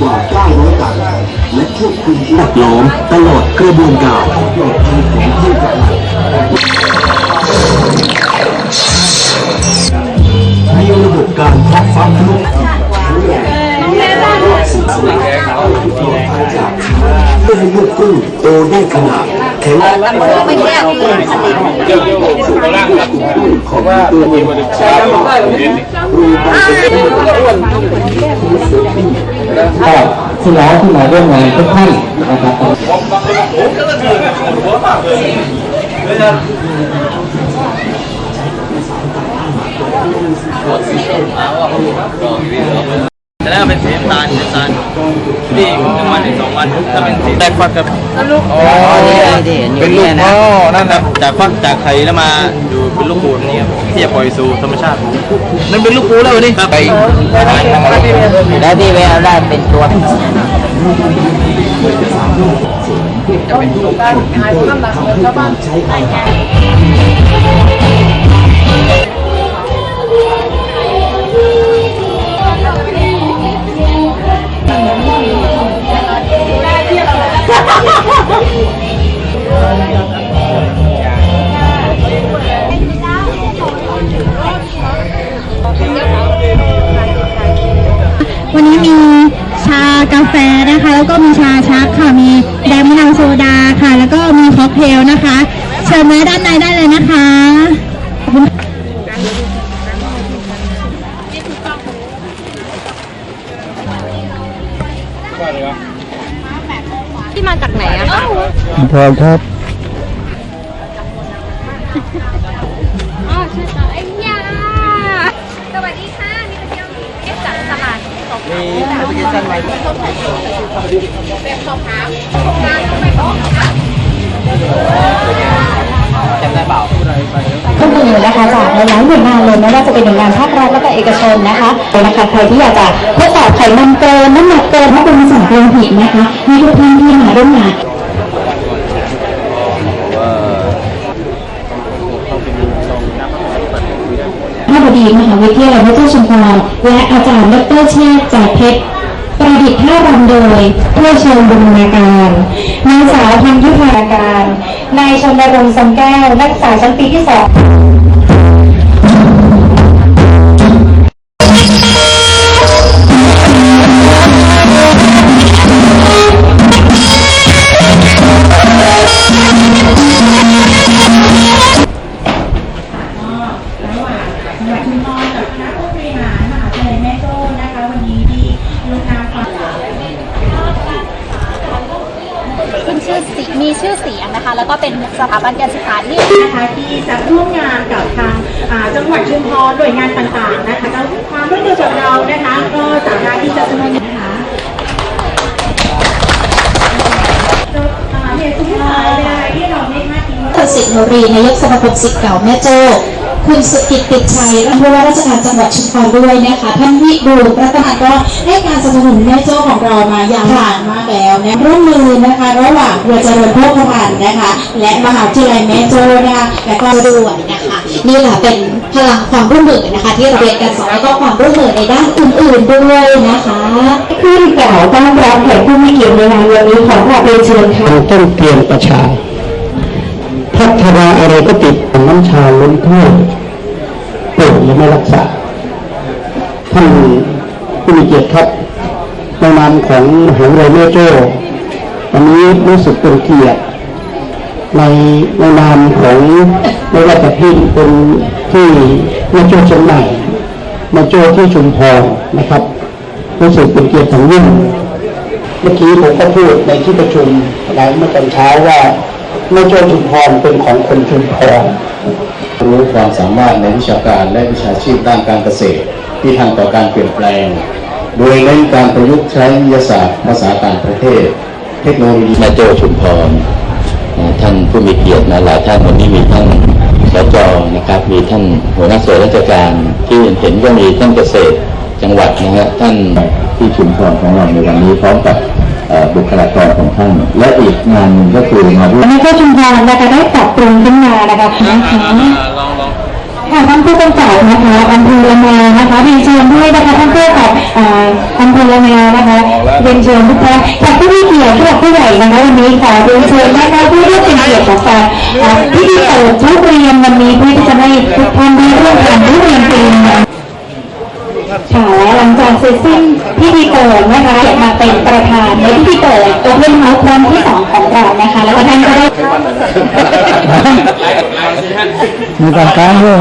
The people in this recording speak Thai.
กว่า900ตันและควบคุมแวดล้อมตลอดกระบวนการปลอดภัยของผู้กำลังมีระบบการเพาะฟักลูกสุดสวยปลอดภัยจากเพื่อให้ลูกกุ้งโตได้ขนาด แข็งแรงไม่แก้คือผลิตของตัวเองใช้ได้รูปแบบเป็นก็ที่น้องที่มาร่วมงานทุกท่านนะครับ แต่แล้วเป็นสีน้ำตาลสีน้ำตาลนี่หนึ่งวันหรือสองวันถ้าเป็นสีแรกฟักครับอ๋อเป็นลูกพ่อนั่นนะจากฟักจากไข่แล้วมาดูเป็นลูกปูนนี่ครับที่จะปล่อยสู่ธรรมชาตินั่นเป็นลูกปูแล้วนี่ครับไปแล้วที่เวลาได้เป็นตัววั นนี้มีชากาแฟนะคะ แล้วก็มีชาชักค่ะ มีแดงมะนาวโซดาค่ะ แล้วก็มีค็อกเทลนะคะ เชิญมาด้านในได้เลยนะคะขอบคุณที่มาจากไหนอะคะพร้อมครับอ๋อใช่ค่ะไอ้ยาสวัสดี มีแอปพลิเคชันใหม่แบบสอบถามงานต้องไปสอบถามจำได้เปล่าเครื่องมือนะคะจากหลายๆหน่วยงานเลยไม่ว่าจะเป็นหน่วยงานภาครัฐและก็เอกชนนะคะนะคะใครที่อยากจะทดสอบไขมันเกินน้ำหนักเกินถ้าเป็นสารเกินผิดนะคะมีทุกท่านที่มาร่วมงาน วิทยาลัยพระเจ้าชุมพรและอาจารย์ดรเชษฐ์จากเพชรประดิษฐ์ท่ารำโดยผู้เชิญบูรณาการนางสาวพันธุภาการ นายชนรงค์สมแก้วนักศึกษาชั้นปีที่สอง มีชื่อเสียงนะคะ แล้วก็เป็นสถาบันการศึกษาที่นะคะที่จะร่วมงานกับทางอ่าจังหวัดชุมพรหน่วยงานต่างๆนะคะแล้วความร่วมมือกับเรานะคะ ก็สามารถที่จะสนับสนุนนะคะก็อ่าเหตุสุดท้ายเลยที่เราไม่คาดคิดว่าคุณสิทธิ์นรีนายกสมาคมสิทธิ์เก่าแม่โจ้ คุณสุกิตติดชัยรองผู้ว่าราชการจังหวัดชุมพรด้วยนะคะ ท่านวิบูลย์รัตนก็ให้การสนับสนุนแม่โจ้ของเรามายาวนานมากแล้วนะร่วมมือนะคะ ระหว่างเรือเจริญโภคภัณฑ์นะคะ และมหาวิทยาลัยแม่โจ้นะคะและก็ด้วยนะคะนี่แหละเป็นพลังความร่วมมือนะคะ ที่เราเรียนกันสอนแล้วก็ความร่วมมือในด้านอื่นๆด้วยนะคะขึ้นกล่าวต้อนรับแขกผู้มีเกียรติในงานวันนี้ขอขอบเรียนเชิญค่ะเราต้องเตรียมประชาพัฒนาอะไรก็ติดน้ำชาล้นถ้วย ยและไม่รักษา ท่านผู้มีเกียรติครับในนามของหาวิทยาแม่โจ้วันนี้รู้สึกเป็นเกียรติในในนามของไม่ว่าจะที่เป็นที่แม่โจ้เชียงใหม่แม่โจ้ที่ชุมพรนะครับ รู้สึกเป็นเกียรติอย่างยิ่งเมื่อกี้ผมก็พูดในที่ประชุมหลังเมื่อตอนเช้าว่าแม่โจ้ชุมพรเป็นของคนชุมพร รู้ความสามารถในวิชาการและวิชาชีพด้านการเกษตร ที่ทางต่อการเปลี่ยนแปลง โดยเน้นการประยุกต์ใช้วิทยาศาสตร์ภาษาต่างประเทศ เทคโนโลยีแม่โจ้ชุมพรนะท่านผู้มีเกียรตินะหลายท่านวันนี้มีท่านสจนะครับ มีท่านหัวหน้าส่วนราชการที่เห็นก็มีท่านเกษตรจังหวัดนะฮะท่านที่ชุมพรของเราในวันนี้พร้อมกับเอ่อ บุคลากรของท่าน และอีกงานหนึ่งก็คือมาร่วมวันนี้ก็ชุมพรนะคะได้ปรับปรุงขึ้นมานะคะนะคะลองลองค่ะท่านผู้กำกับนะคะอันอละแมนะคะเรียนเชิญด้วยนะคะท่านผู้กับอ่าอำเภอละแมนะคะเรียนเชิญทุกท่านแขกผู้มีเกียรติผู้หลักผู้ใหญ่นะคะวันนี้ขอเรียนเชิญนะคะผู้ที่เป็นเกียรติของการอ่าพิธีเปิดทุเรียนวันนี้เพื่อที่จะให้ทุกท่านได้ร่วมกันทุเรียนปีนี้ ค่ะและหลังจากเสร็จสิ้นพิธีเปิดนะคะจะมาเป็นประธานในพิธีเปิดโอเพนเฮาส์ครั้งที่สองของเรานะคะ แล้วก็ท่านก็ได้ มีการค้างด้วย